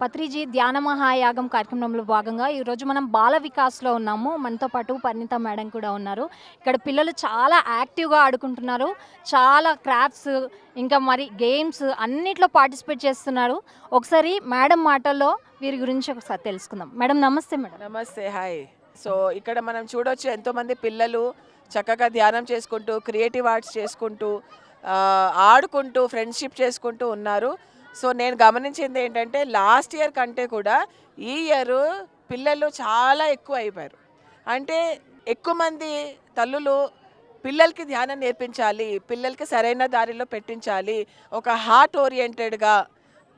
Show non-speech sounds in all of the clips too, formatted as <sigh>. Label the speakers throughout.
Speaker 1: పత్రిజీ ధ్యాన మహాయాగం కార్యక్రమంలో భాగంగా ఈరోజు మనం బాల వికాస్లో ఉన్నాము. మనతో పాటు పరిణిత మేడం కూడా ఉన్నారు. ఇక్కడ పిల్లలు చాలా యాక్టివ్గా ఆడుకుంటున్నారు. చాలా క్రాఫ్ట్స్ ఇంకా మరి గేమ్స్ అన్నిట్లో పార్టిసిపేట్ చేస్తున్నారు. ఒకసారి మేడం మాటల్లో వీరి గురించి ఒకసారి తెలుసుకుందాం. మేడం నమస్తే మేడం.
Speaker 2: నమస్తే హాయ్. సో ఇక్కడ మనం చూడొచ్చు ఎంతోమంది పిల్లలు చక్కగా ధ్యానం చేసుకుంటూ క్రియేటివ్ ఆర్ట్స్ చేసుకుంటూ ఆడుకుంటూ ఫ్రెండ్షిప్ చేసుకుంటూ ఉన్నారు. సో నేను గమనించింది ఏంటంటే లాస్ట్ ఇయర్ కంటే కూడా ఈ ఇయర్ పిల్లలు చాలా ఎక్కువ అయిపోయారు. అంటే ఎక్కువ మంది తల్లులు పిల్లలకి ధ్యానం నేర్పించాలి పిల్లలకి సరైన దారిలో పెట్టించాలి ఒక హార్ట్ ఓరియంటెడ్గా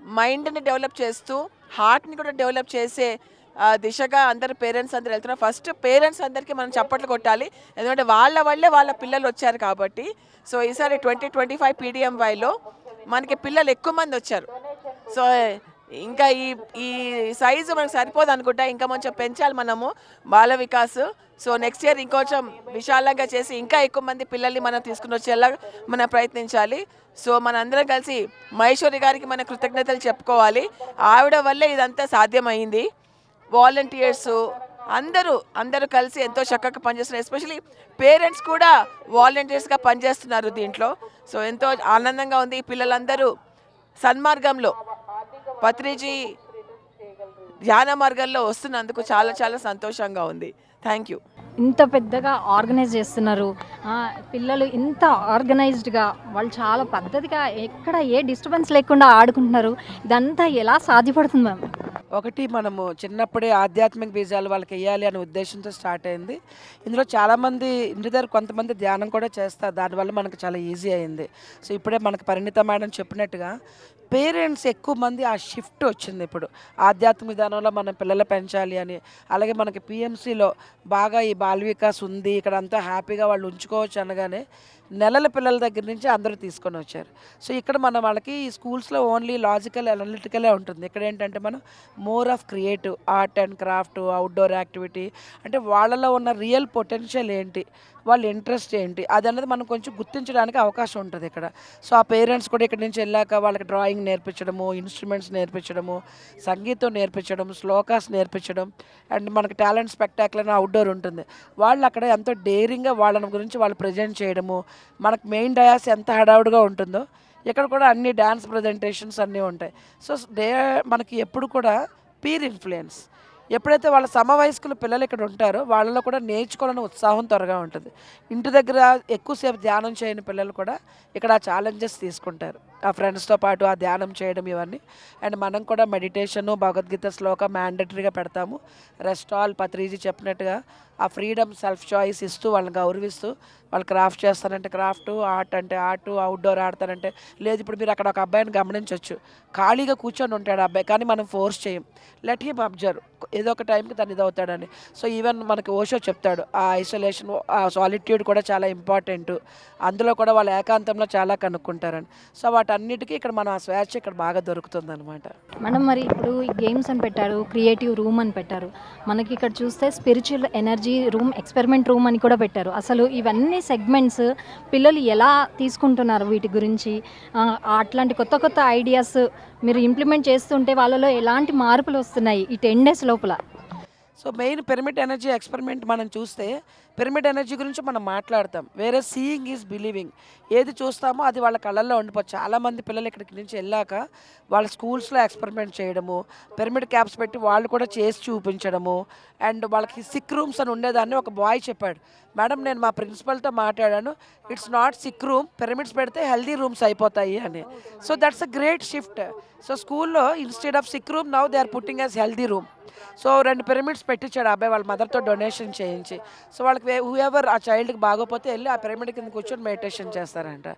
Speaker 2: మైండ్ని డెవలప్ చేస్తూ హార్ట్ని కూడా డెవలప్ చేసే దిశగా అందరు పేరెంట్స్ అందరు వెళ్తున్నారు. ఫస్ట్ పేరెంట్స్ అందరికీ మనం చప్పట్లు కొట్టాలి ఎందుకంటే వాళ్ళ వల్లే వాళ్ళ పిల్లలు వచ్చారు కాబట్టి. సో ఈసారి ట్వంటీ ట్వంటీ ఫైవ్ పీడిఎంవైలో మనకి పిల్లలు ఎక్కువ మంది వచ్చారు. సో ఇంకా ఈ ఈ సైజు మనకు సరిపోదు అనుకుంటా. ఇంకా కొంచెం పెంచాలి మనము Bal Vikas. So next year ఇంకొంచెం విశాలంగా చేసి ఇంకా ఎక్కువ మంది పిల్లల్ని మనం తీసుకుని వచ్చేలా మనం ప్రయత్నించాలి. సో మనందరం కలిసి మహేశ్వరి గారికి మన కృతజ్ఞతలు చెప్పుకోవాలి. ఆవిడ వల్లే ఇదంతా సాధ్యమైంది. వాలంటీర్సు అందరూ అందరూ కలిసి ఎంతో చక్కగా పనిచేస్తున్నారు. ఎస్పెషలీ పేరెంట్స్ కూడా వాలంటీర్స్గా పనిచేస్తున్నారు దీంట్లో. సో ఎంతో ఆనందంగా ఉంది. పిల్లలందరూ సన్మార్గంలో పత్రిజీ ధ్యాన మార్గంలో వస్తున్నందుకు చాలా చాలా సంతోషంగా ఉంది. థ్యాంక్ యూ
Speaker 1: ఇంత పెద్దగా ఆర్గనైజ్ చేస్తున్నారు. పిల్లలు ఇంత ఆర్గనైజ్డ్గా వాళ్ళు చాలా పద్ధతిగా ఎక్కడ ఏ డిస్టర్బెన్స్ లేకుండా ఆడుకుంటున్నారు. ఇదంతా ఎలా సాధ్యపడుతుంది మ్యామ్
Speaker 3: ఒకటి మనము చిన్నప్పుడే ఆధ్యాత్మిక బీజాలు వాళ్ళకి వేయాలి అనే ఉద్దేశంతో స్టార్ట్ అయింది. ఇందులో చాలామంది ఇంటి దగ్గర కొంతమంది ధ్యానం కూడా చేస్తారు. దానివల్ల మనకు చాలా ఈజీ అయింది. సో ఇప్పుడే మనకు పరిణిత మేడం చెప్పినట్టుగా పేరెంట్స్ ఎక్కువ మంది ఆ షిఫ్ట్ వచ్చింది ఇప్పుడు. ఆధ్యాత్మిక విధానంలో మనం పిల్లలు పెంచాలి అని. అలాగే మనకి పిఎంసిలో బాగా ఈ బాల వికాస్ ఉంది. ఇక్కడ అంతా హ్యాపీగా వాళ్ళు ఉంచుకోవచ్చు అనగానే నెలల పిల్లల దగ్గర నుంచి అందరూ తీసుకొని వచ్చారు. సో ఇక్కడ మన వాళ్ళకి ఈ స్కూల్స్లో ఓన్లీ లాజికల్ అనలిటికలే ఉంటుంది. ఇక్కడ ఏంటంటే మనం more of creative art and craft outdoor activity అంటే వాళ్ళలో ఉన్న రియల్ పొటెన్షియల్ ఏంటి? వాళ్ళ ఇంట్రెస్ట్ ఏంటి? అది అనేది మనం కొంచెం గుర్తించడానికి అవకాశం ఉంటుంది ఇక్కడ. సో ఆ పేరెంట్స్ కూడా ఇక్కడ నుంచి వెళ్ళాక వాళ్ళకి డ్రాయింగ్ నేర్పించడము ఇన్స్ట్రుమెంట్స్ నేర్పించడము సంగీతం నేర్పించడం శ్లోకాస్ నేర్పించడం అండ్ మనకి టాలెంట్ స్పెక్టాకుల్ అని అవుట్డోర్ ఉంటుంది. వాళ్ళు అక్కడ ఎంతో డేరింగ్గా వాళ్ళని గురించి వాళ్ళు ప్రజెంట్ చేయడము మనకు మెయిన్ డయాస్ ఎంత హడావుడిగా ఉంటుందో ఇక్కడ కూడా అన్ని డ్యాన్స్ ప్రజెంటేషన్స్ అన్నీ ఉంటాయి. సో డే మనకి ఎప్పుడు కూడా పీర్ ఇన్ఫ్లుయెన్స్ ఎప్పుడైతే వాళ్ళ సమవయస్కుల పిల్లలు ఇక్కడ ఉంటారో వాళ్ళలో కూడా నేర్చుకోవాలని ఉత్సాహం త్వరగా ఉంటుంది. ఇంటి దగ్గర ఎక్కువసేపు ధ్యానం చేయని పిల్లలు కూడా ఇక్కడ ఆ ఛాలెంజెస్ తీసుకుంటారు. ఆ ఫ్రెండ్స్తో పాటు ఆ ధ్యానం చేయడం ఇవన్నీ. అండ్ మనం కూడా మెడిటేషను భగవద్గీత శ్లోక మ్యాండటరీగా పెడతాము. రెస్ట్ ఆల్ పత్రిజీ చెప్పినట్టుగా ఆ ఫ్రీడమ్ సెల్ఫ్ చాయిస్ ఇస్తూ వాళ్ళని గౌరవిస్తూ వాళ్ళు క్రాఫ్ట్ చేస్తానంటే క్రాఫ్ట్ ఆర్ట్ అంటే ఆర్ట్ అవుట్డోర్ ఆడతారంటే లేదు. ఇప్పుడు మీరు అక్కడ ఒక అబ్బాయిని గమనించవచ్చు ఖాళీగా కూర్చొని ఉంటాడు ఆ అబ్బాయి కానీ మనం ఫోర్స్ చేయం. లెట్ హిమ్ అబ్జర్వ్ ఏదో ఒక టైంకి తను ఇదవుతాడని. సో ఈవెన్ మనకి ఓషో చెప్తాడు ఆ ఐసోలేషన్ ఆ సాలిట్యూడ్ కూడా చాలా ఇంపార్టెంట్ అందులో కూడా వాళ్ళ ఏకాంతంలో చాలా కనుక్కుంటారని. సో వాటన్నిటికీ ఇక్కడ మనం ఆ స్వేచ్ఛ ఇక్కడ బాగా దొరుకుతుంది అనమాట
Speaker 1: మనం మరి ఇప్పుడు ఈ గేమ్స్ అని పెట్టారు క్రియేటివ్ రూమ్ అని పెట్టారు. మనకి ఇక్కడ చూస్తే spiritual energy room experiment room అని కూడా పెట్టారు. అసలు ఇవన్నీ సెగ్మెంట్స్ పిల్లలు ఎలా తీసుకుంటున్నారు వీటి గురించి? అట్లాంటి కొత్త కొత్త ఐడియాస్ మీరు ఇంప్లిమెంట్ చేస్తుంటే వాళ్ళలో ఎలాంటి మార్పులు వస్తున్నాయి ఈ టెన్ డేస్ లోపల?
Speaker 3: So main pyramid energy experiment మనం చూస్తే పిరమిడ్ ఎనర్జీ గురించి మనం మాట్లాడతాం. వేరే సీయింగ్ ఈజ్ బిలీవింగ్. ఏది చూస్తామో అది వాళ్ళ కళ్ళల్లో ఉండిపోవచ్చు చాలామంది పిల్లలు ఇక్కడికి నుంచి వెళ్ళాక వాళ్ళ స్కూల్స్లో ఎక్స్పెరిమెంట్ చేయడము పిరమిడ్ క్యాప్స్ పెట్టి వాళ్ళు కూడా చేసి చూపించడము అండ్ వాళ్ళకి సిక్ రూమ్స్ అని ఉండేదాన్ని ఒక బాయ్ చెప్పాడు. మేడం నేను మా ప్రిన్సిపల్తో మాట్లాడాను. It's not sick room. Pyramids పెడితే హెల్దీ రూమ్స్ అయిపోతాయి అని. So that's a great shift. So స్కూల్లో instead of sick room now they are putting as healthy room. So రెండు పిరమిడ్స్ పెట్టించాడు అబ్బాయి. వాళ్ళ మదర్తో డొనేషన్ చేయించి. సో వాళ్ళకి ఎవర్ ఆ చైల్డ్కి బాగోపోతే వెళ్ళి ఆ పిరమిడ్ కింద కూర్చొని మెడిటేషన్ చేస్తారంట.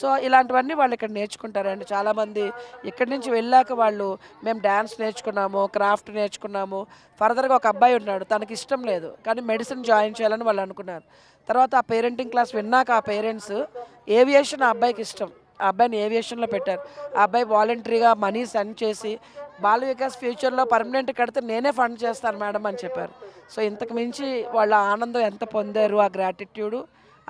Speaker 3: సో ఇలాంటివన్నీ వాళ్ళు ఇక్కడ నేర్చుకుంటారండి చాలామంది ఇక్కడి నుంచి వెళ్ళాక వాళ్ళు మేము డ్యాన్స్ నేర్చుకున్నాము క్రాఫ్ట్ నేర్చుకున్నాము. ఫర్దర్గా ఒక అబ్బాయి ఉన్నాడు తనకి ఇష్టం లేదు కానీ మెడిసిన్ జాయిన్ చేయాలని వాళ్ళు అనుకున్నారు. తర్వాత ఆ పేరెంటింగ్ క్లాస్ విన్నాక ఆ పేరెంట్స్ ఏవియేషన్ ఆ అబ్బాయికి ఇష్టం. ఆ అబ్బాయిని ఏవియేషన్లో పెట్టారు. ఆ అబ్బాయి వాలంటరీగా మనీ సెండ్ చేసి బాల వికాస్ ఫ్యూచర్లో పర్మనెంట్ కడితే నేనే ఫండ్ చేస్తాను మేడం అని చెప్పారు. సో ఇంతకు మించి వాళ్ళ ఆనందం ఎంత పొందారు ఆ గ్రాటిట్యూడు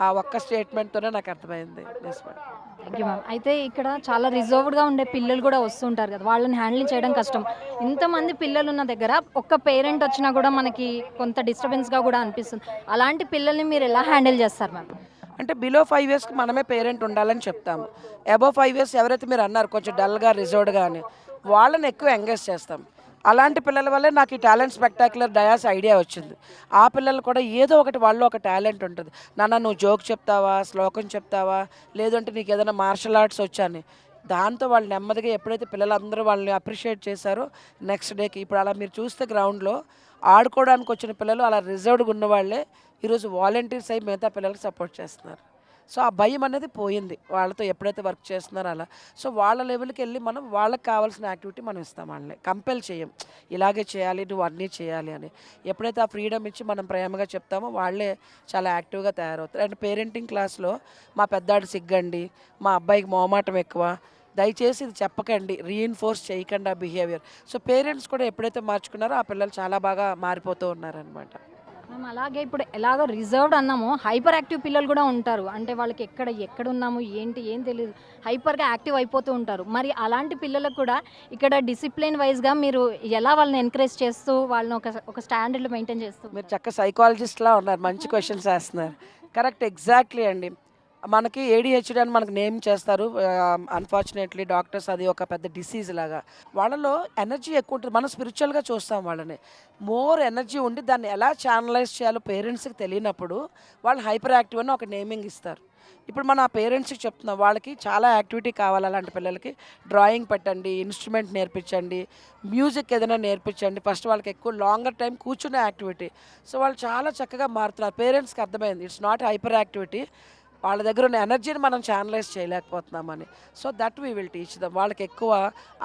Speaker 3: ఆ ఒక్క స్టేట్మెంట్తోనే నాకు అర్థమైంది. Yes madam
Speaker 1: thank you ma'am అయితే ఇక్కడ చాలా రిజర్వ్డ్గా ఉండే పిల్లలు కూడా వస్తుంటారు కదా. వాళ్ళని హ్యాండిల్ చేయడం కష్టం. ఇంతమంది పిల్లలు ఉన్న దగ్గర ఒక్క పేరెంట్ వచ్చినా కూడా మనకి కొంత డిస్టర్బెన్స్గా కూడా అనిపిస్తుంది. అలాంటి పిల్లల్ని మీరు ఎలా హ్యాండిల్ చేస్తారు మ్యామ్
Speaker 3: అంటే బిలో ఫైవ్ ఇయర్స్కి మనమే పేరెంట్ ఉండాలని చెప్తాము. అబో ఫైవ్ ఇయర్స్ ఎవరైతే మీరు అన్నారు కొంచెం డల్గా రిజర్వ్డ్గా అని వాళ్ళని ఎక్కువ ఎంగేజ్ చేస్తాం. అలాంటి పిల్లల వల్లే నాకు ఈ టాలెంట్ స్పెక్టాక్యులర్ డయాస్ ఐడియా వచ్చింది. ఆ పిల్లలు కూడా ఏదో ఒకటి వాళ్ళు ఒక టాలెంట్ ఉంటుంది. నాన్న నువ్వు జోక్ చెప్తావా? శ్లోకం చెప్తావా? లేదంటే నీకు ఏదైనా మార్షల్ ఆర్ట్స్ వచ్చాని దాంతో వాళ్ళు నెమ్మదిగా ఎప్పుడైతే పిల్లలందరూ వాళ్ళని అప్రిషియేట్ చేశారో నెక్స్ట్ డేకి ఇప్పుడు అలా మీరు చూస్తే గ్రౌండ్లో ఆడుకోవడానికి వచ్చిన పిల్లలు అలా రిజర్వ్డ్గా ఉన్న వాళ్ళే ఈరోజు వాలంటీర్స్ అయి మిగతా పిల్లలకి సపోర్ట్ చేస్తున్నారు. సో ఆ భయం అనేది పోయింది. వాళ్ళతో ఎప్పుడైతే వర్క్ చేస్తున్నారో అలా. సో వాళ్ళ లెవెల్కి వెళ్ళి మనం వాళ్ళకి కావాల్సిన యాక్టివిటీ మనం ఇస్తాం వాళ్ళని. కంపెల్ చేయం. ఇలాగే చేయాలి నువ్వు అన్నీ చేయాలి అని. ఎప్పుడైతే ఆ ఫ్రీడమ్ ఇచ్చి మనం ప్రేమగా చెప్తామో వాళ్ళే చాలా యాక్టివ్గా తయారవుతారు. అండ్ పేరెంటింగ్ క్లాస్లో మా పెద్దాడు సిగ్గండి మా అబ్బాయికి మోమాటం ఎక్కువ. దయచేసి ఇది చెప్పకండి రీఎన్ఫోర్స్ చేయకండి ఆ బిహేవియర్. సో పేరెంట్స్ కూడా ఎప్పుడైతే మార్చుకున్నారో ఆ పిల్లలు చాలా బాగా మారిపోతూ ఉన్నారనమాట
Speaker 1: మేము అలాగే ఇప్పుడు ఎలాగో రిజర్వ్డ్ అన్నామో హైపర్ యాక్టివ్ పిల్లలు కూడా ఉంటారు. అంటే వాళ్ళకి ఎక్కడ ఎక్కడ ఉన్నాము ఏంటి ఏం తెలియదు హైపర్గా యాక్టివ్ అయిపోతూ ఉంటారు. మరి అలాంటి పిల్లలకు కూడా ఇక్కడ డిసిప్లిన్ వైజ్గా మీరు ఎలా వాళ్ళని ఎంకరేజ్ చేస్తూ వాళ్ళని ఒక ఒక స్టాండర్డ్లో మెయింటైన్ చేస్తూ
Speaker 3: మీరు చక్క సైకాలజిస్ట్లా ఉన్నారు. మంచి క్వశ్చన్స్ వేస్తున్నారు. కరెక్ట్ ఎగ్జాక్ట్లీ అండి. మనకి ఏడిహెచ్డి అని మనకు నేమ్ చేస్తారు. అన్ఫార్చునేట్లీ డాక్టర్స్ అది ఒక పెద్ద డిసీజ్ లాగా. వాళ్ళలో ఎనర్జీ ఎక్కువ ఉంటుంది. మనం స్పిరిచువల్గా చూస్తాం వాళ్ళని. మోర్ ఎనర్జీ ఉండి దాన్ని ఎలా ఛానలైజ్ చేయాలో పేరెంట్స్కి తెలియనప్పుడు వాళ్ళు హైపర్ యాక్టివ్ అని ఒక నేమింగ్ ఇస్తారు. ఇప్పుడు మన పేరెంట్స్కి చెప్తున్నాం వాళ్ళకి చాలా యాక్టివిటీ కావాలి అలాంటి పిల్లలకి. డ్రాయింగ్ పెట్టండి ఇన్స్ట్రుమెంట్ నేర్పించండి మ్యూజిక్ ఏదైనా నేర్పించండి. ఫస్ట్ వాళ్ళకి ఎక్కువ లాంగర్ టైం కూర్చునే యాక్టివిటీ సో వాళ్ళు చాలా చక్కగా మారుతున్నారు. పేరెంట్స్కి అర్థమైంది. ఇట్స్ నాట్ హైపర్ యాక్టివిటీ వాళ్ళ దగ్గర ఉన్న ఎనర్జీని మనం channelise చేయలేకపోతున్నామని. So that we will teach them వాళ్ళకి ఎక్కువ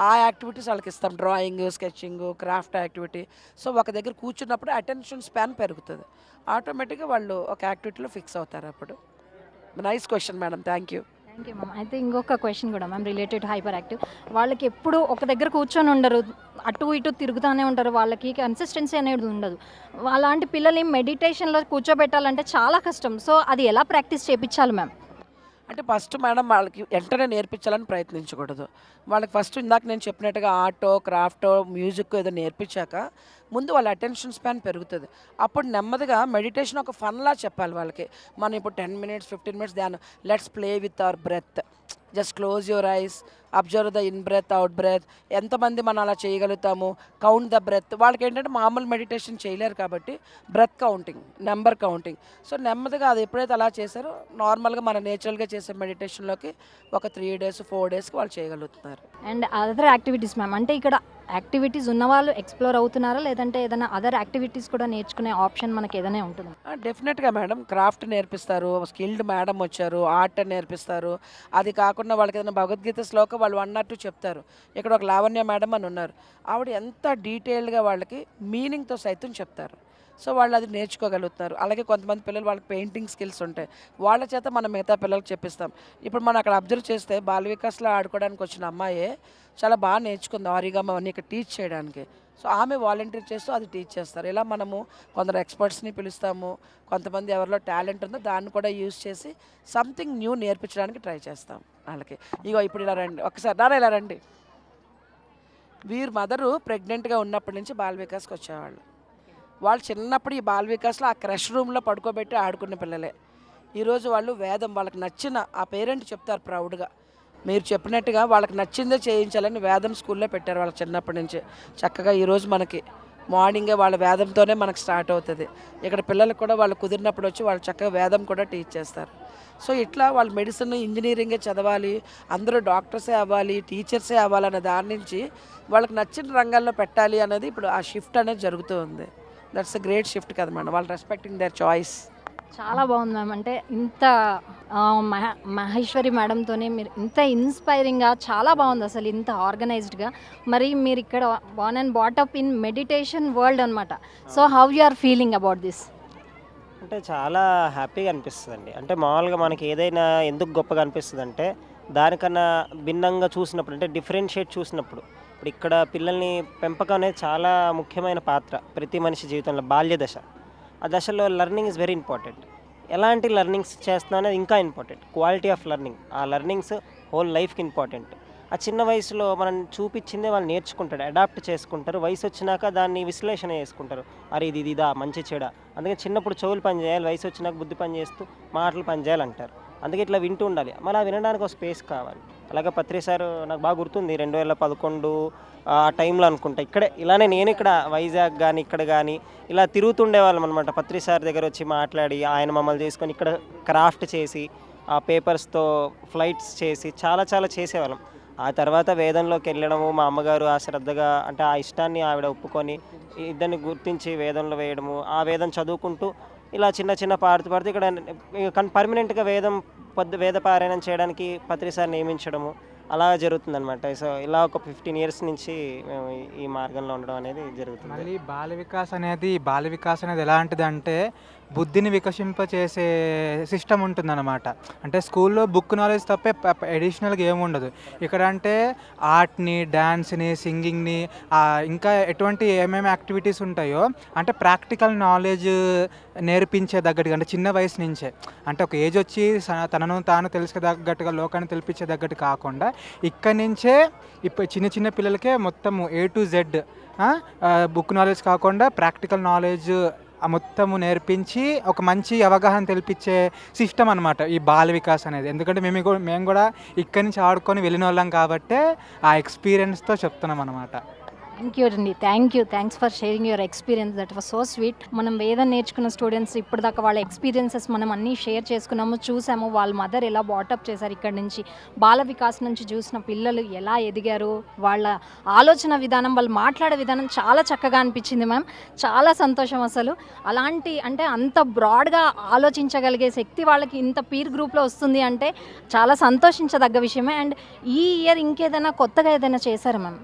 Speaker 3: ఆ యాక్టివిటీస్ వాళ్ళకి ఇస్తాం. Drawing sketching craft activity so ఒక దగ్గర కూర్చున్నప్పుడు అటెన్షన్ స్పాన్ పెరుగుతుంది. ఆటోమేటిక్గా వాళ్ళు ఒక యాక్టివిటీలో ఫిక్స్ అవుతారు అప్పుడు. Nice question madam thank you
Speaker 1: thank you ma'am అయితే ఇంకొక క్వశ్చన్ కూడా మ్యామ్ రిలేటెడ్ హైపర్ యాక్టివ్ వాళ్ళకి ఎప్పుడు ఒక దగ్గర కూర్చొని ఉండరు. అటు ఇటు తిరుగుతూనే ఉంటారు. వాళ్ళకి కన్సిస్టెన్సీ అనేది ఉండదు. అలాంటి పిల్లల్ని మెడిటేషన్లో కూర్చోబెట్టాలంటే చాలా కష్టం. సో అది ఎలా ప్రాక్టీస్ చేయించాలి మ్యామ్
Speaker 3: అంటే ఫస్ట్ మేడం వాళ్ళకి వెంటనే నేర్పించాలని ప్రయత్నించకూడదు. వాళ్ళకి ఫస్ట్ ఇందాక నేను చెప్పినట్టుగా ఆర్టో క్రాఫ్ట్ మ్యూజిక్ ఏదో నేర్పించాక ముందు వాళ్ళ అటెన్షన్ స్పాన్ పెరుగుతుంది. అప్పుడు నెమ్మదిగా మెడిటేషన్ ఒక ఫన్లా చెప్పాలి వాళ్ళకి. మనం ఇప్పుడు టెన్ మినిట్స్ ఫిఫ్టీన్ మినిట్స్ ధ్యానం. Let's play with our breath. Just close your eyes. Observe the in breath out breath ఎంతమంది మనం అలా చేయగలుగుతాము కౌంట్ ద బ్రెత్. వాళ్ళకి ఏంటంటే మామూలు మెడిటేషన్ చేయలేరు కాబట్టి breath counting number counting. So నెమ్మదిగా అది ఎప్పుడైతే అలా చేశారో నార్మల్గా మన నేచురల్గా చేసే మెడిటేషన్లోకి ఒక త్రీ డేస్ ఫోర్ డేస్కి వాళ్ళు చేయగలుగుతున్నారు.
Speaker 1: అండ్ అదర్ యాక్టివిటీస్ మ్యామ్ అంటే ఇక్కడ యాక్టివిటీస్ ఉన్నవాళ్ళు ఎక్స్ప్లోర్ అవుతున్నారా? లేదంటే ఏదైనా అదర్ యాక్టివిటీస్ కూడా నేర్చుకునే ఆప్షన్ మనకి ఏదైనా ఉంటుంది?
Speaker 3: డెఫినెట్గా మేడం. క్రాఫ్ట్ నేర్పిస్తారు స్కిల్డ్ మేడం వచ్చారు ఆర్ట్ నేర్పిస్తారు. అది కాకుండా వాళ్ళకి ఏదైనా భగవద్గీత శ్లోకం వాళ్ళు అన్నట్టు చెప్తారు. ఇక్కడ ఒక లావణ్య మేడం అని ఉన్నారు. ఆవిడ ఎంత డీటెయిల్డ్గా వాళ్ళకి మీనింగ్తో సైతం చెప్తారు. సో వాళ్ళు అది నేర్చుకోగలుగుతారు. అలాగే కొంతమంది పిల్లలు వాళ్ళకి పెయింటింగ్ స్కిల్స్ ఉంటాయి. వాళ్ళ చేత మనం మిగతా పిల్లలకు చెప్పిస్తాం. ఇప్పుడు మనం అక్కడ అబ్జర్వ్ చేస్తే బాల వికాస్లో ఆడుకోవడానికి వచ్చిన అమ్మాయే చాలా బాగా నేర్చుకుంది. ఆరిగా అవన్నీ ఇక్కడ టీచ్ చేయడానికి. సో ఆమె వాలంటీర్ చేస్తూ అది టీచ్ చేస్తారు. ఇలా మనము కొందరు ఎక్స్పర్ట్స్ని పిలుస్తాము కొంతమంది ఎవరిలో టాలెంట్ ఉందో దాన్ని కూడా యూజ్ చేసి సంథింగ్ న్యూ నేర్పించడానికి ట్రై చేస్తాం వాళ్ళకి. ఇగో ఇప్పుడు ఇలా రండి. ఒకసారి నాన్న ఇలా రండి. వీరి మదరు ప్రెగ్నెంట్గా ఉన్నప్పటి నుంచి బాల వికాస్కి వచ్చేవాళ్ళు. వాళ్ళు చిన్నప్పుడు ఈ బాల వికాస్లో ఆ క్రష్ రూమ్లో పడుకోబెట్టి ఆడుకున్న పిల్లలే. ఈరోజు వాళ్ళు వేదం వాళ్ళకి నచ్చిన ఆ పేరెంట్ చెప్తారు ప్రౌడ్గా. మీరు చెప్పినట్టుగా వాళ్ళకి నచ్చిందే చేయించాలని వేదం స్కూల్లో పెట్టారు వాళ్ళకి చిన్నప్పటి నుంచి. చక్కగా ఈరోజు మనకి మార్నింగే వాళ్ళ వేదంతోనే మనకు స్టార్ట్ అవుతుంది. ఇక్కడ పిల్లలకు కూడా వాళ్ళు కుదిరినప్పుడు వచ్చి వాళ్ళు చక్కగా వేదం కూడా టీచ్ చేస్తారు. సో ఇట్లా వాళ్ళు మెడిసిన్ ఇంజనీరింగే చదవాలి అందరూ డాక్టర్సే అవ్వాలి టీచర్సే అవ్వాలనే దాని నుంచి వాళ్ళకి నచ్చిన రంగాల్లో పెట్టాలి అనేది ఇప్పుడు ఆ షిఫ్ట్ అనేది జరుగుతూ ఉంది. దట్స్ అ గ్రేట్ షిఫ్ట్ కదా మేడం వాళ్ళు రెస్పెక్టింగ్ దర్ చాయిస్
Speaker 1: చాలా బాగుంది మ్యామ్. అంటే ఇంత మహ- మహేశ్వరి మేడంతోనే మీరు ఇంత ఇన్స్పైరింగ్గా చాలా బాగుంది అసలు ఇంత ఆర్గనైజ్డ్గా. మరి మీరు ఇక్కడ born and brought up in meditation world అనమాట so how you are feeling about this?
Speaker 4: అంటే చాలా హ్యాపీగా అనిపిస్తుంది అండి అంటే మామూలుగా మనకి ఏదైనా ఎందుకు గొప్పగా అనిపిస్తుంది అంటే దానికన్నా భిన్నంగా చూసినప్పుడు అంటే డిఫరెన్షియేట్ చూసినప్పుడు. ఇప్పుడు ఇక్కడ పిల్లల్ని పెంపకం అనేది చాలా ముఖ్యమైన పాత్ర ప్రతి మనిషి జీవితంలో బాల్య దశ ఆ దశలో లెర్నింగ్ ఇస్ వెరీ ఇంపార్టెంట్ ఎలాంటి లెర్నింగ్స్ చేస్తున్నా అనేది ఇంకా ఇంపార్టెంట్ క్వాలిటీ ఆఫ్ లెర్నింగ్ ఆ లెర్నింగ్స్ హోల్ లైఫ్కి ఇంపార్టెంట్ ఆ చిన్న వయసులో మనం చూపించిందే వాళ్ళు నేర్చుకుంటారు అడాప్ట్ చేసుకుంటారు. వయసు వచ్చినాక దాన్ని విశ్లేషణ చేసుకుంటారు. అరే ఇది ఇదిదా మంచి చెడ. అందుకే చిన్నప్పుడు చెవులు పని చేయాలి వయసు వచ్చినాక బుద్ధి పని చేస్తూ మాటలు పని చేయాలంటారు. అందుకే ఇట్లా వింటూ ఉండాలి. మళ్ళీ వినడానికి ఒక స్పేస్ కావాలి. అలాగే పత్రి సార్ నాకు బాగా గుర్తుంది రెండు వేల పదకొండు ఆ టైంలో అనుకుంటా. ఇక్కడే ఇలానే నేను ఇక్కడ వైజాగ్ కానీ ఇక్కడ కానీ ఇలా తిరుగుతుండేవాళ్ళం అనమాట పత్రి సార్ దగ్గర వచ్చి మాట్లాడి ఆయన మమ్మల్ని చేసుకొని ఇక్కడ క్రాఫ్ట్ చేసి ఆ పేపర్స్తో ఫ్లైట్స్ చేసి చాలా చాలా చేసేవాళ్ళం. ఆ తర్వాత వేదంలోకి వెళ్ళడము మా అమ్మగారు ఆ శ్రద్ధగా అంటే ఆ ఇష్టాన్ని ఆవిడ ఒప్పుకొని ఇద్దరిని గుర్తించి వేదంలో వేయడము ఆ వేదం చదువుకుంటూ ఇలా చిన్న చిన్న పాడుతూ పాడుతూ ఇక్కడ కానీ పర్మనెంట్గా వేదం పొద్దు వేద పారాయణం చేయడానికి పత్రిసారి నియమించడము అలా జరుగుతుందన్నమాట. సో ఇలా ఒక ఫిఫ్టీన్ ఇయర్స్ నుంచి మేము ఈ- ఈ మార్గంలో ఉండడం అనేది జరుగుతుంది.
Speaker 5: మళ్ళీ బాల వికాస్ అనేది బాల వికాస్ అనేది ఎలాంటిది అంటే బుద్ధిని వికసింపచేసే సిస్టమ్ ఉంటుందన్నమాట. అంటే స్కూల్లో బుక్ నాలెడ్జ్ తప్పే ఎడిషనల్గా ఏముండదు. ఇక్కడ అంటే ఆర్ట్ని డ్యాన్స్ని సింగింగ్ని ఇంకా ఎటువంటి ఏమేమి యాక్టివిటీస్ ఉంటాయో అంటే ప్రాక్టికల్ నాలెడ్జ్ నేర్పించే తగ్గట్టుగా అంటే చిన్న వయసు నుంచే అంటే ఒక ఏజ్ వచ్చి తనను తాను తెలుసుకోదగ్గట్టుగా లోకాన్ని తెలిపించే తగ్గట్టు కాకుండా ఇక్కడి నుంచే ఇప్పుడు చిన్న చిన్న పిల్లలకే మొత్తం A to Z book knowledge కాకుండా ప్రాక్టికల్ నాలెడ్జ్ మొత్తము నేర్పించి ఒక మంచి అవగాహన తెలిపించే సిస్టమ్ అనమాట ఈ బాల వికాస్ అనేది. ఎందుకంటే మేము కూడా మేము కూడా ఇక్కడి నుంచి ఆడుకొని వెళ్ళిన వాళ్ళం కాబట్టే ఆ ఎక్స్పీరియన్స్తో చెప్తున్నాం అనమాట
Speaker 1: థ్యాంక్ యూ అండి thank you thanks for sharing your experience that was so sweet మనం వేదం నేర్చుకున్న స్టూడెంట్స్ ఇప్పటిదాకా వాళ్ళ ఎక్స్పీరియన్సెస్ మనం అన్నీ షేర్ చేసుకున్నాము చూసాము. వాళ్ళ మదర్ ఎలా బాటప్ చేశారు ఇక్కడ నుంచి. బాల వికాస్ నుంచి చూసిన పిల్లలు ఎలా ఎదిగారు. వాళ్ళ ఆలోచన విధానం వాళ్ళు మాట్లాడే విధానం చాలా చక్కగా అనిపించింది మ్యామ్ చాలా సంతోషం అసలు. అలాంటి అంటే అంత బ్రాడ్గా ఆలోచించగలిగే శక్తి వాళ్ళకి ఇంత పీర్ గ్రూప్లో వస్తుంది అంటే చాలా సంతోషించదగ్గ విషయమే. అండ్ ఈ ఇయర్ ఇంకేదైనా కొత్తగా ఏదైనా చేశారు మ్యామ్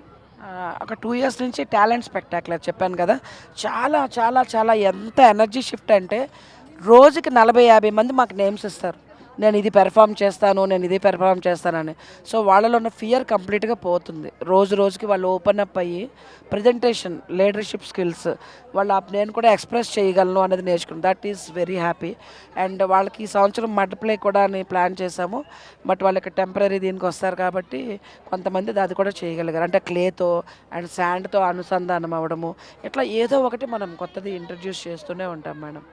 Speaker 3: ఒక టూ ఇయర్స్ నుంచి టాలెంట్ స్పెక్టాక్యులర్ చెప్పాను కదా. చాలా చాలా చాలా ఎంత ఎనర్జీ షిఫ్ట్ అంటే రోజుకి నలభై యాభై మంది మాకు నేమ్స్ ఇస్తారు. నేను ఇది పెర్ఫామ్ చేస్తాను నేను ఇది పెర్ఫామ్ చేస్తానని. సో వాళ్ళలో ఉన్న ఫియర్ కంప్లీట్గా పోతుంది. రోజు రోజుకి వాళ్ళు ఓపెన్ అప్ అయ్యి ప్రజెంటేషన్ లీడర్షిప్ స్కిల్స్ వాళ్ళు నేను కూడా ఎక్స్ప్రెస్ చేయగలను అనేది నేర్చుకున్నాను. That is very happy and వాళ్ళకి ఈ సంవత్సరం మడ్ ప్లే కూడా అని ప్లాన్ చేశాము. బట్ వాళ్ళకి టెంపరీ దీనికి వస్తారు కాబట్టి కొంతమంది అది కూడా చేయగలిగారు. అంటే క్లేతో అండ్ శాండ్తో అనుసంధానం అవ్వడము. ఇట్లా ఏదో ఒకటి మనం కొత్తది ఇంట్రడ్యూస్ చేస్తూనే ఉంటాం మేడం.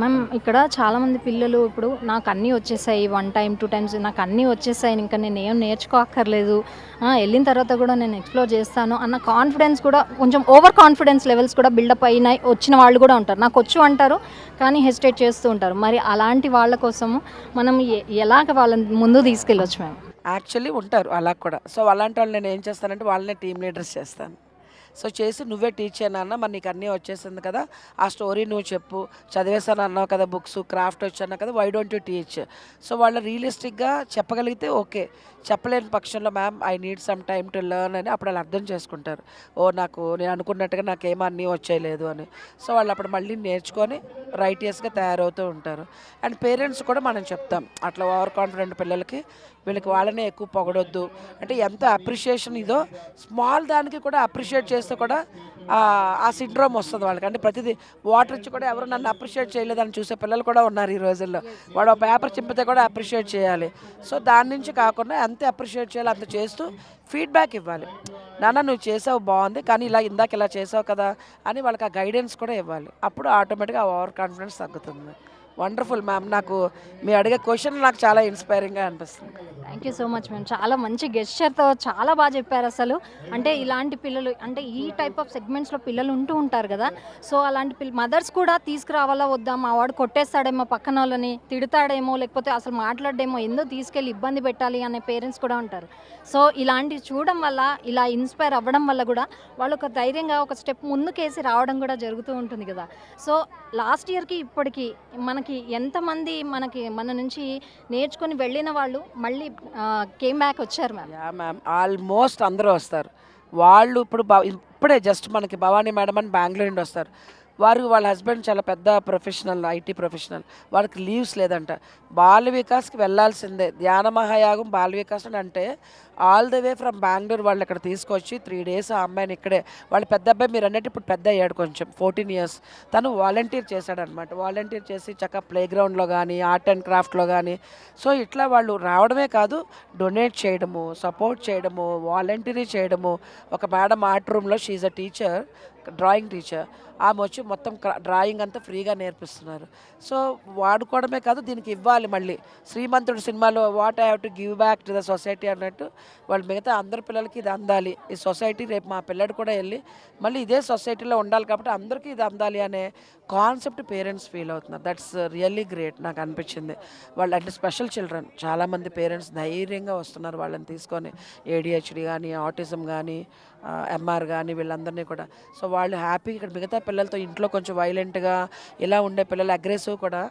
Speaker 1: మ్యామ్ ఇక్కడ చాలామంది పిల్లలు ఇప్పుడు నాకు అన్నీ వచ్చేసాయి. వన్ టైం టూ టైమ్స్ నాకు అన్నీ వచ్చేసాయి. ఇంకా నేను ఏం నేర్చుకోక్కర్లేదు. వెళ్ళిన తర్వాత కూడా నేను ఎక్స్ప్లోర్ చేస్తాను అన్న కాన్ఫిడెన్స్ కూడా కొంచెం ఓవర్ కాన్ఫిడెన్స్ లెవెల్స్ కూడా బిల్డప్ అయినాయి. వచ్చిన వాళ్ళు కూడా ఉంటారు. నాకు వచ్చు అంటారు కానీ హెసిటేట్ చేస్తూ ఉంటారు. మరి అలాంటి వాళ్ళ కోసము మనం ఎలాగ వాళ్ళని ముందు తీసుకెళ్ళొచ్చు మ్యామ్
Speaker 3: యాక్చువల్లీ ఉంటారు అలా కూడా. సో అలాంటి వాళ్ళు నేను ఏం చేస్తానంటే వాళ్ళనే టీమ్ లీడర్స్ చేస్తాను. సో చేసి నువ్వే టీచర్ నాన్న మరి నీకు అన్నీ వచ్చేసింది కదా. ఆ స్టోరీ నువ్వు చెప్పు. చదివేసాను అన్నావు కదా బుక్స్ క్రాఫ్ట్ వచ్చాను కదా why don't you teach so వాళ్ళు రియలిస్టిక్గా చెప్పగలిగితే ఓకే చెప్పలేని పక్షంలో ma'am I need some time to learn అని అప్పుడు వాళ్ళు అర్థం చేసుకుంటారు. ఓ నాకు నేను అనుకున్నట్టుగా నాకు ఏమో అన్నీ వచ్చేయలేదు అని. సో వాళ్ళు అప్పుడు మళ్ళీ నేర్చుకొని రైటియస్గా తయారవుతూ ఉంటారు. అండ్ పేరెంట్స్ కూడా మనం చెప్తాం. అట్లా ఓవర్ కాన్ఫిడెంట్ పిల్లలకి వీళ్ళకి వాళ్ళనే ఎక్కువ పొగడొద్దు. అంటే ఎంత అప్రిషియేషన్ ఇదో స్మాల్ దానికి కూడా అప్రిషియేట్ చేస్తే కూడా ఆ- సిండ్రోమ్ వస్తుంది వాళ్ళకి. అంటే ప్రతిదీ వాటర్ ఇచ్చి కూడా ఎవరు నన్ను అప్రిషియేట్ చేయలేదని చూసే పిల్లలు కూడా ఉన్నారు ఈ రోజుల్లో. వాడు పేపర్ చింపితే కూడా అప్రిషియేట్ చేయాలి. సో దాని నుంచి కాకుండా ఎంత అప్రిషియేట్ చేయాలో అంత చేస్తూ ఫీడ్బ్యాక్ ఇవ్వాలి. నాన్న నువ్వు చేసావు బాగుంది కానీ ఇలా ఇందాక ఇలా చేసావు కదా అని వాళ్ళకి ఆ గైడెన్స్ కూడా ఇవ్వాలి. అప్పుడు ఆటోమేటిక్గా ఓవర్ కాన్ఫిడెన్స్ తగ్గుతుంది. వండర్ఫుల్ మ్యామ్ నాకు మీ అడిగే క్వశ్చన్ నాకు చాలా ఇన్స్పైరింగ్గా అనిపిస్తుంది.
Speaker 1: Thank you so much ma'am చాలా మంచి గెస్చర్తో చాలా బాగా చెప్పారు అసలు. అంటే ఇలాంటి పిల్లలు అంటే ఈ టైప్ ఆఫ్ సెగ్మెంట్స్లో పిల్లలు ఉంటూ ఉంటారు కదా. సో అలాంటి పిల్ల మదర్స్ కూడా తీసుకురావాలా వద్దా? మా వాడు కొట్టేస్తాడేమో పక్కన వాళ్ళని తిడతాడేమో లేకపోతే అసలు మాట్లాడేమో ఎందుకు తీసుకెళ్ళి ఇబ్బంది పెట్టాలి అనే పేరెంట్స్ కూడా ఉంటారు. సో ఇలాంటివి చూడడం వల్ల ఇలా ఇన్స్పైర్ అవ్వడం వల్ల కూడా వాళ్ళు ఒక ధైర్యంగా ఒక స్టెప్ ముందుకేసి రావడం కూడా జరుగుతూ ఉంటుంది కదా. సో లాస్ట్ ఇయర్కి ఇప్పటికి మనకి ఎంతమంది మనకి మన నుంచి నేర్చుకొని వెళ్ళిన వాళ్ళు మళ్ళీ కేమ్ బ్యాక్ వచ్చారు మ్యామ్.
Speaker 3: యా మ్యామ్ ఆల్మోస్ట్ అందరూ వస్తారు. వాళ్ళు ఇప్పుడు భవ- ఇప్పుడే జస్ట్ మనకి భవానీ మేడం అని బెంగళూరు నుండి వస్తారు. వారు వాళ్ళ హస్బెండ్ చాలా పెద్ద ప్రొఫెషనల్ ఐటీ ప్రొఫెషనల్. వాళ్ళకి లీవ్స్ లేదంట. బాల వికాస్కి వెళ్ళాల్సిందే. ధ్యాన మహాయాగం బాల వికాస్ అని అంటే all the way from Bengaluru వాళ్ళు ఇక్కడ తీసుకొచ్చి త్రీ డేస్ ఆ అమ్మాయిని ఇక్కడే వాళ్ళ పెద్ద అబ్బాయి మీరు అన్నట్టు ఇప్పుడు పెద్ద అయ్యాడు కొంచెం ఫోర్టీన్ ఇయర్స్. తను వాలంటీర్ చేశాడనమాట వాలంటీర్ చేసి చక్కగా ప్లే గ్రౌండ్లో కానీ ఆర్ట్ అండ్ క్రాఫ్ట్లో కానీ సో ఇట్లా వాళ్ళు రావడమే కాదు డొనేట్ చేయడము సపోర్ట్ చేయడము వాలంటీరీ చేయడము. ఒక మేడం ఆర్ట్ రూమ్లో she a teacher. Drawing teacher. ఆమె వచ్చి మొత్తం డ్రాయింగ్ అంతా ఫ్రీగా నేర్పిస్తున్నారు. సో వాడుకోవడమే కాదు దీనికి ఇవ్వాలి మళ్ళీ. శ్రీమంతుడు సినిమాలో what I have to give back to the society అన్నట్టు వాళ్ళు మిగతా అందరి పిల్లలకి ఇది అందాలి. ఈ సొసైటీ రేపు మా పిల్లడు కూడా వెళ్ళి మళ్ళీ ఇదే సొసైటీలో ఉండాలి కాబట్టి అందరికీ ఇది అందాలి అనే కాన్సెప్ట్ పేరెంట్స్ ఫీల్ అవుతున్నారు. దట్స్ రియల్లీ గ్రేట్ నాకు అనిపించింది. వాళ్ళు అంటే స్పెషల్ చిల్డ్రన్. చాలామంది పేరెంట్స్ ధైర్యంగా వస్తున్నారు వాళ్ళని తీసుకొని. ఏడిహెచ్డి కానీ ఆటిజం కానీ ఎంఆర్ కానీ వీళ్ళందరినీ కూడా. సో వాళ్ళు హ్యాపీ ఇక్కడ మిగతా పిల్లలతో ఇంట్లో కొంచెం వైలెంట్గా ఇలా ఉండే పిల్లలు అగ్రెసివ్ కూడా.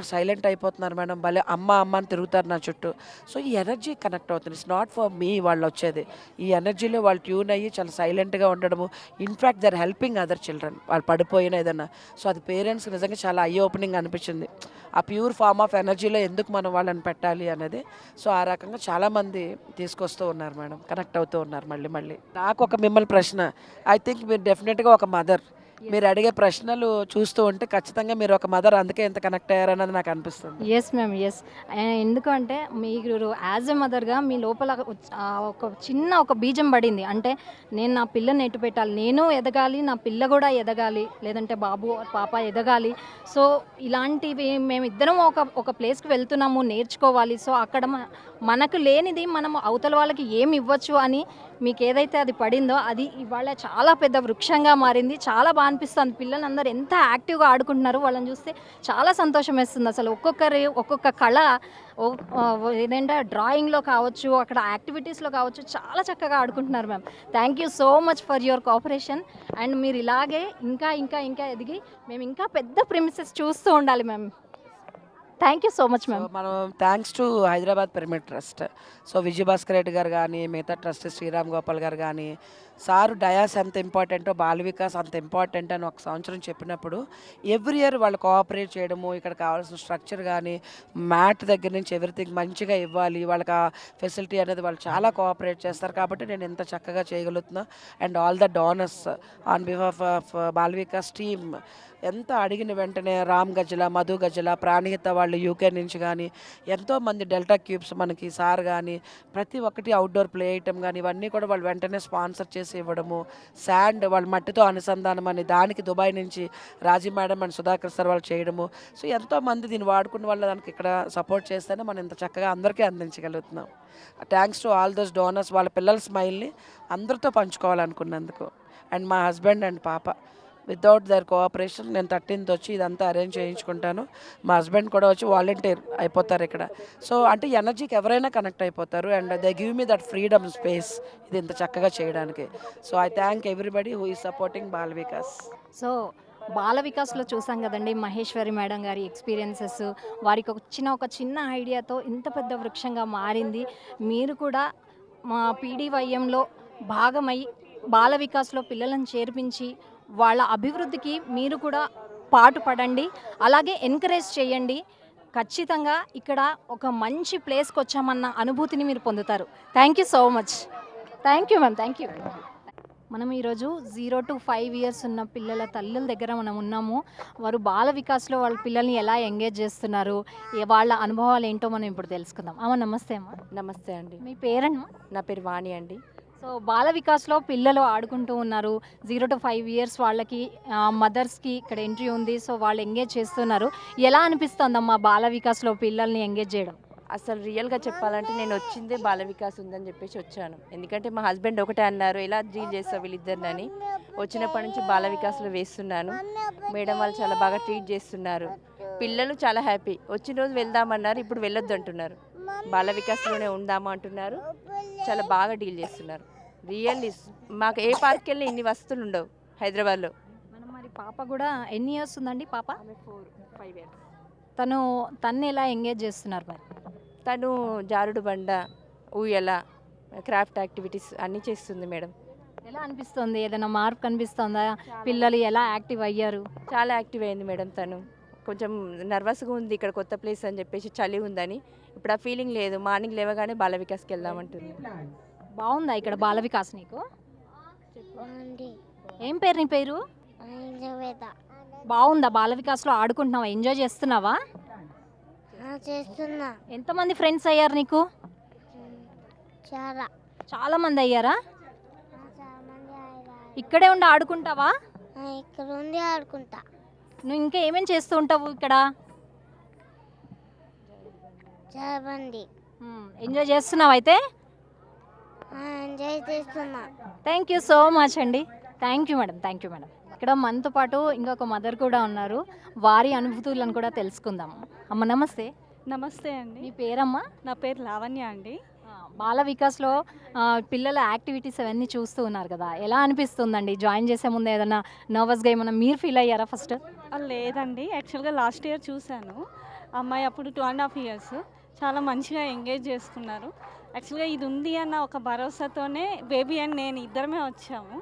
Speaker 3: అక్కడ సైలెంట్ అయిపోతున్నారు మేడం. భలే అమ్మ అమ్మ అని తిరుగుతారు నా చుట్టూ. సో ఈ ఎనర్జీ కనెక్ట్ అవుతుంది. ఇట్స్ నాట్ ఫర్ మీ వాళ్ళు వచ్చేది. ఈ ఎనర్జీలో వాళ్ళు ట్యూన్ అయ్యి చాలా సైలెంట్గా ఉండడము. In fact their helping other children వాళ్ళు పడిపోయిన ఏదన్నా సో అది పేరెంట్స్ నిజంగా చాలా ఐ ఓపెనింగ్ అనిపించింది. ఆ ప్యూర్ ఫార్మ్ ఆఫ్ ఎనర్జీలో ఎందుకు మనం వాళ్ళని పెట్టాలి అనేది. సో ఆ రకంగా చాలామంది తీసుకొస్తూ ఉన్నారు మేడం. కనెక్ట్ అవుతూ ఉన్నారు మళ్ళీ మళ్ళీ. నాకు ఒక మిమ్మల్ని ప్రశ్న. ఐ థింక్ మీరు డెఫినెట్గా ఒక మదర్ మీరు అడిగే ప్రశ్నలు చూస్తూ ఉంటే ఖచ్చితంగా మీరు ఒక మదర్ అందుకే ఎంత కనెక్ట్ అయ్యారన్నది నాకు అనిపిస్తుంది.
Speaker 1: ఎస్ మ్యామ్ ఎస్ ఎందుకంటే మీరు యాజ్ ఎ మదర్గా మీ లోపల ఒక చిన్న ఒక బీజం పడింది. అంటే నేను నా పిల్లని ఎటు పెట్టాలి? నేను ఎదగాలి నా పిల్ల కూడా ఎదగాలి లేదంటే బాబు పాప ఎదగాలి. సో ఇలాంటివి మేము ఇద్దరం ఒక ఒక ప్లేస్కి వెళ్తున్నాము నేర్చుకోవాలి. సో అక్కడ మనకు లేనిది మనం అవతల వాళ్ళకి ఏమి ఇవ్వచ్చు అని మీకు ఏదైతే అది పడిందో అది ఇవాళ చాలా పెద్ద వృక్షంగా మారింది. చాలా బాగా అనిపిస్తుంది. పిల్లలందరూ ఎంత యాక్టివ్గా ఆడుకుంటున్నారు వాళ్ళని చూస్తే చాలా సంతోషం వేస్తుంది. అసలు ఒక్కొక్కరి ఒక్కొక్క కళ ఏదంటే డ్రాయింగ్లో కావచ్చు అక్కడ యాక్టివిటీస్లో కావచ్చు చాలా చక్కగా ఆడుకుంటున్నారు ma'am. Thank you so much for your cooperation and మీరు ఇలాగే ఇంకా ఇంకా ఇంకా ఎదిగి మేము ఇంకా పెద్ద ప్రిమిసెస్ చూస్తూ ఉండాలి ma'am. Thank you so much ma'am
Speaker 3: మనం thanks to Hyderabad Pyramid Trust so Vijayabhaskar Reddy గారు కానీ మిగతా ట్రస్ట్ శ్రీరామ్ గోపాల్ గారు కానీ సారు డయాస్ ఎంత ఇంపార్టెంటో బాల వికాస్ అంత ఇంపార్టెంట్ అని ఒక సంవత్సరం చెప్పినప్పుడు ఎవ్రీ ఇయర్ వాళ్ళు కోఆపరేట్ చేయడము ఇక్కడ కావాల్సిన స్ట్రక్చర్ కానీ మ్యాట్ దగ్గర నుంచి ఎవ్రీథింగ్ మంచిగా ఇవ్వాలి వాళ్ళకి ఆ ఫెసిలిటీ అనేది వాళ్ళు చాలా కోఆపరేట్ చేస్తారు. కాబట్టి నేను ఎంత చక్కగా చేయగలుగుతున్నా. And all the donors on behalf of Bala Vikas team ఎంత అడిగిన వెంటనే రామ్ గజల మధు గజల ప్రాణిహిత వాళ్ళు యూకే నుంచి కానీ ఎంతోమంది డెల్టా క్యూబ్స్ మనకి సార్ కానీ ప్రతి ఒక్కటి అవుట్డోర్ ప్లే ఐటమ్ కానీ ఇవన్నీ కూడా వాళ్ళు వెంటనే స్పాన్సర్ చేసి ఇవ్వడము శాండ్ వాళ్ళ మట్టితో అనుసంధానం అని దానికి దుబాయ్ నుంచి Raji madam and Sudhakar sir వాళ్ళు చేయడము. సో ఎంతోమంది దీన్ని వాడుకున్న వాళ్ళు దానికి ఇక్కడ సపోర్ట్ చేస్తేనే మనం ఇంత చక్కగా అందరికీ అందించగలుగుతున్నాం. Thanks to all those donors వాళ్ళ పిల్లల స్మైల్ని అందరితో పంచుకోవాలనుకున్నందుకు. అండ్ మా హస్బెండ్ అండ్ పాప వితౌట్ దర్ కోఆపరేషన్ నేను థర్టీన్త్ వచ్చి ఇదంతా అరేంజ్ చేయించుకుంటాను. మా హస్బెండ్ కూడా వచ్చి వాలంటీర్ అయిపోతారు ఇక్కడ. సో అంటే ఎనర్జీకి ఎవరైనా కనెక్ట్ అయిపోతారు and they give me that freedom space ఇది ఇంత చక్కగా చేయడానికి. So I thank everybody who ఈ సపోర్టింగ్ బాల్ వికాస్
Speaker 1: సో బాల వికాస్లో చూసాం కదండి మహేశ్వరి మేడం గారి ఎక్స్పీరియన్సెస్ వారికి వచ్చిన ఒక చిన్న ఐడియాతో ఇంత పెద్ద వృక్షంగా మారింది. మీరు కూడా మా పీడీవైఎంలో భాగమై బాల వికాస్లో పిల్లలను చేర్పించి వాళ్ళ అభివృద్ధికి మీరు కూడా పాటుపడండి అలాగే ఎంకరేజ్ చేయండి. ఖచ్చితంగా ఇక్కడ ఒక మంచి ప్లేస్కి వచ్చామన్న అనుభూతిని మీరు పొందుతారు. Thank you so much thank you ma'am thank you మనం ఈరోజు జీరో టు ఫైవ్ ఇయర్స్ ఉన్న పిల్లల తల్లుల దగ్గర మనం ఉన్నాము. వారు బాల వికాస్లో వాళ్ళ పిల్లల్ని ఎలా ఎంగేజ్ చేస్తున్నారు? వాళ్ళ అనుభవాలు ఏంటో మనం ఇప్పుడు తెలుసుకుందాం. అమ్మ నమస్తే అమ్మ.
Speaker 6: నమస్తే అండి.
Speaker 1: మీ పేరెంట్
Speaker 6: నా పేరు వాణి అండి.
Speaker 1: సో బాల వికాస్లో పిల్లలు ఆడుకుంటూ ఉన్నారు. జీరో టు ఫైవ్ ఇయర్స్ వాళ్ళకి మదర్స్కి ఇక్కడ ఎంట్రీ ఉంది. సో వాళ్ళు ఎంగేజ్ చేస్తున్నారు. ఎలా అనిపిస్తుందమ్మా బాల వికాస్లో పిల్లల్ని ఎంగేజ్ చేయడం?
Speaker 6: అసలు రియల్గా చెప్పాలంటే నేను వచ్చిందే బాల వికాస్ ఉందని చెప్పేసి వచ్చాను. ఎందుకంటే మా హస్బెండ్ ఒకటే అన్నారు ఎలా డీల్ చేస్తావు వీళ్ళిద్దరిని? వచ్చినప్పటి నుంచి బాల వికాస్లో వేస్తున్నాను. మేడం వాళ్ళు చాలా బాగా ట్రీట్ చేస్తున్నారు. పిల్లలు చాలా హ్యాపీ. వచ్చిన రోజు వెళ్దామన్నారు ఇప్పుడు వెళ్ళొద్దు అంటున్నారు బాల వికాస్లోనే ఉందాము అంటున్నారు. చాలా బాగా డీల్ చేస్తున్నారు. రియల్ మాకు ఏ పార్క్కి వెళ్ళినా ఇన్ని వస్తువులు ఉండవు హైదరాబాద్లో.
Speaker 1: మనం మరి పాప కూడా ఎన్ని ఇయర్స్ ఉందండి పాప?
Speaker 6: Four five years.
Speaker 1: తను తన్ని ఎలా ఎంగేజ్ చేస్తున్నారు మరి?
Speaker 6: తను జారుడు బండ ఊయల క్రాఫ్ట్ యాక్టివిటీస్ అన్నీ చేస్తుంది మేడం.
Speaker 1: ఎలా అనిపిస్తుంది? ఏదైనా మార్పు కనిపిస్తుందా? పిల్లలు ఎలా యాక్టివ్ అయ్యారు?
Speaker 6: చాలా యాక్టివ్ అయింది మేడం తను. కొంచెం నర్వస్గా ఉంది ఇక్కడ కొత్త ప్లేస్ అని చెప్పేసి చలి ఉందని. ఇప్పుడు ఆ ఫీలింగ్ లేదు. మార్నింగ్ లేవగానే బాల వికాస్కి వెళ్దామంటుంది
Speaker 1: బాగుందా ఇక్కడ బాల వికాస్ నీకు?
Speaker 7: ఉంది
Speaker 1: ఏం పేరు నీ పేరు? బాగుందా? బాల వికాస్లో ఆడుకుంటున్నావా? ఎంజాయ్ చేస్తున్నావా?
Speaker 7: చేస్తున్నా.
Speaker 1: ఎంతమంది ఫ్రెండ్స్ అయ్యారు నీకు?
Speaker 7: చాలా.
Speaker 1: చాలా మంది అయ్యారా?
Speaker 7: చాలా మంది ఆయుర్వేద
Speaker 1: ఇక్కడే ఉండి ఆడుకుంటావా?
Speaker 7: ఇక్కడ ఉండి ఆడుకుంటా.
Speaker 1: నువ్వు ఇంకా ఏమేం చేస్తూ ఉంటావు ఇక్కడ?
Speaker 7: చాలా మంది
Speaker 1: ఎంజాయ్ చేస్తున్నావు అయితే?
Speaker 7: ఎంజాయ్ చేస్తున్నా.
Speaker 1: థ్యాంక్ యూ సో మచ్ అండి. Thank you madam thank you madam ఇక్కడ మనతో పాటు ఇంకొక మదర్ కూడా ఉన్నారు. వారి అనుభూతులను కూడా తెలుసుకుందాం అమ్మ నమస్తే.
Speaker 8: నమస్తే అండి.
Speaker 1: మీ పేరమ్మా?
Speaker 8: నా పేరు లావణ్య అండి.
Speaker 1: బాల వికాస్లో పిల్లల యాక్టివిటీస్ అవన్నీ చూస్తూ ఉన్నారు కదా. ఎలా అనిపిస్తుందండి? జాయిన్ చేసే ముందు ఏదైనా నర్వస్గా ఏమన్నా మీరు ఫీల్ అయ్యారా ఫస్ట్
Speaker 8: లేదండి. యాక్చువల్గా లాస్ట్ ఇయర్ చూశాను. అమ్మాయి అప్పుడు టూ అండ్ హాఫ్ ఇయర్స్ చాలా మంచిగా ఎంగేజ్ చేసుకున్నారు. యాక్చువల్గా ఇది ఉంది అన్న ఒక భరోసాతోనే బేబీ అండ్ నేను ఇద్దరమే వచ్చాము.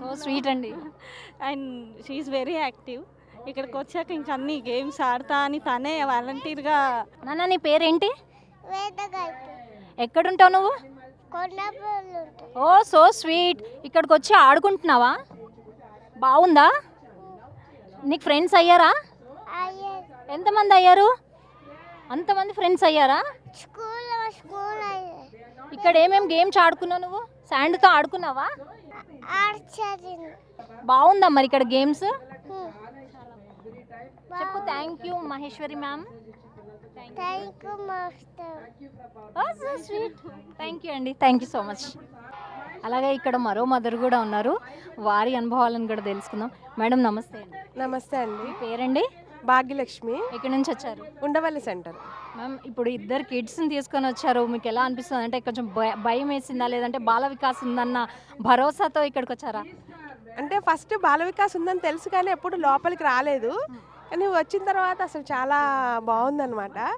Speaker 1: సో స్వీట్ అండి. <laughs>
Speaker 8: అండ్ షీఈ్ వెరీ యాక్టివ్ ఇక్కడికి వచ్చాక ఇంక అన్ని గేమ్స్ ఆడతా అని తనే వాలంటీర్గా
Speaker 1: నాన్న నీ పేరేంటి? ఎక్కడుంటావు నువ్వు? ఓ సో స్వీట్ ఇక్కడికి వచ్చి ఆడుకుంటున్నావా? బాగుందా? నీకు ఫ్రెండ్స్ అయ్యారా?
Speaker 7: అయ్యే
Speaker 1: ఎంతమంది అయ్యారు? అంతమంది ఫ్రెండ్స్ అయ్యారా?
Speaker 7: స్కూల్ స్కూల్
Speaker 1: ఇక్కడ ఏమేం గేమ్స్ ఆడుకున్నావు నువ్వు? శాండ్తో ఆడుకున్నావా? బాగుందా మరి ఇక్కడ గేమ్స్ చెప్పు thank you Maheshwari ma'am
Speaker 7: thank you master
Speaker 1: sweet thank you అండి. థ్యాంక్ యూ సో మచ్ అలాగే ఇక్కడ మరో మదర్ కూడా ఉన్నారు. వారి అనుభవాలను కూడా తెలుసుకుందాం. మేడం నమస్తే అండి.
Speaker 9: నమస్తే అండి.
Speaker 1: పేరండి?
Speaker 9: భాగ్యలక్ష్మి
Speaker 1: ఎక్కడి నుంచి వచ్చారు?
Speaker 9: ఉండవల్లి సెంటర్.
Speaker 1: మ్యామ్ ఇప్పుడు ఇద్దరు కిడ్స్ని తీసుకొని వచ్చారు. మీకు ఎలా అనిపిస్తుంది? అంటే కొంచెం భయ- భయం వేసిందా? లేదంటే బాల వికాస్ ఉందన్న భరోసాతో ఇక్కడికి వచ్చారా?
Speaker 9: అంటే ఫస్ట్ బాల వికాస్ ఉందని తెలుసు కానీ ఎప్పుడు లోపలికి రాలేదు. కానీ వచ్చిన తర్వాత అసలు చాలా బాగుందన్నమాట.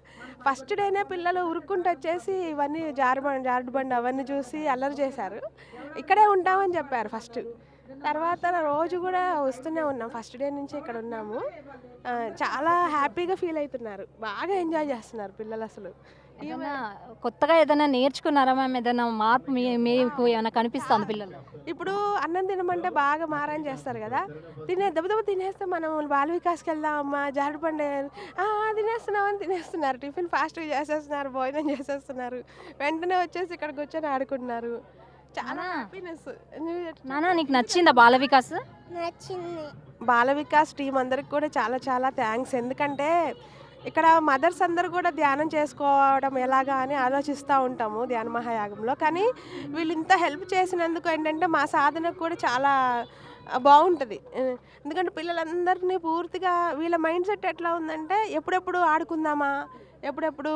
Speaker 9: ఫస్ట్ డేనే పిల్లలు ఉరుక్కుంటూ వచ్చేసి ఇవన్నీ జారుబండి జారుడు బండి అవన్నీ చూసి అల్లరి చేశారు. ఇక్కడే ఉంటామని చెప్పారు ఫస్ట్. తర్వాత రోజు కూడా వస్తూనే ఉన్నాం. ఫస్ట్ డే నుంచి ఇక్కడ ఉన్నాము. చాలా హ్యాపీగా ఫీల్ అవుతున్నారు. బాగా ఎంజాయ్ చేస్తున్నారు పిల్లలు అసలు.
Speaker 1: కొత్తగా ఏదైనా నేర్చుకున్నారా మ్యామ్? ఏదైనా మార్పు మీ మీకు ఏమైనా కనిపిస్తుంది పిల్లలు
Speaker 9: ఇప్పుడు అన్నం తినమంటే బాగా మారం చేస్తారు కదా. తినే దెబ్బ దెబ్బ తినేస్తే మనం బాల వికాస్కి వెళ్దామమ్మా జారుడు పండే తినేస్తున్నామని తినేస్తున్నారు. టిఫిన్ ఫాస్ట్గా చేసేస్తున్నారు భోజనం చేసేస్తున్నారు. వెంటనే వచ్చేసి ఇక్కడ కూర్చొని ఆడుకుంటున్నారు. చాలా. హ్యాపీనెస్
Speaker 1: నానా నీకు నచ్చిందా బాల వికాస్
Speaker 7: నచ్చింది.
Speaker 9: బాల వికాస్ టీం అందరికి కూడా చాలా చాలా థ్యాంక్స్ ఎందుకంటే ఇక్కడ మదర్స్ అందరు కూడా ధ్యానం చేసుకోవడం ఎలాగా అని ఆలోచిస్తూ ఉంటాము ధ్యాన మహాయాగంలో. కానీ వీళ్ళు ఇంత హెల్ప్ చేసినందుకు ఏంటంటే మా సాధనకు కూడా చాలా బాగుంటుంది. ఎందుకంటే పిల్లలందరినీ పూర్తిగా వీళ్ళ మైండ్ సెట్ ఎట్లా ఉందంటే ఎప్పుడెప్పుడు ఆడుకుందామా ఎప్పుడెప్పుడు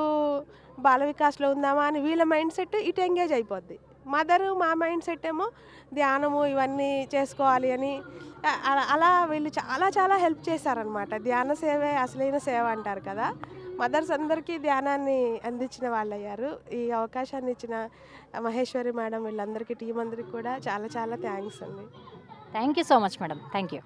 Speaker 9: బాల వికాస్లో ఉందామా అని వీళ్ళ మైండ్ సెట్ ఇటు ఎంగేజ్ అయిపోద్ది. మదరు మా మైండ్ సెట్ ఏమో ధ్యానము ఇవన్నీ చేసుకోవాలి అని అలా- అలా వీళ్ళు చాలా చాలా హెల్ప్ చేశారనమాట ధ్యాన సేవే అసలైన సేవ అంటారు కదా. మదర్స్ అందరికీ ధ్యానాన్ని అందించిన వాళ్ళు అయ్యారు ఈ అవకాశాన్ని ఇచ్చిన మహేశ్వరి మేడం వీళ్ళందరికీ టీం అందరికీ కూడా చాలా చాలా థ్యాంక్స్ అండి.
Speaker 1: Thank you so much madam thank you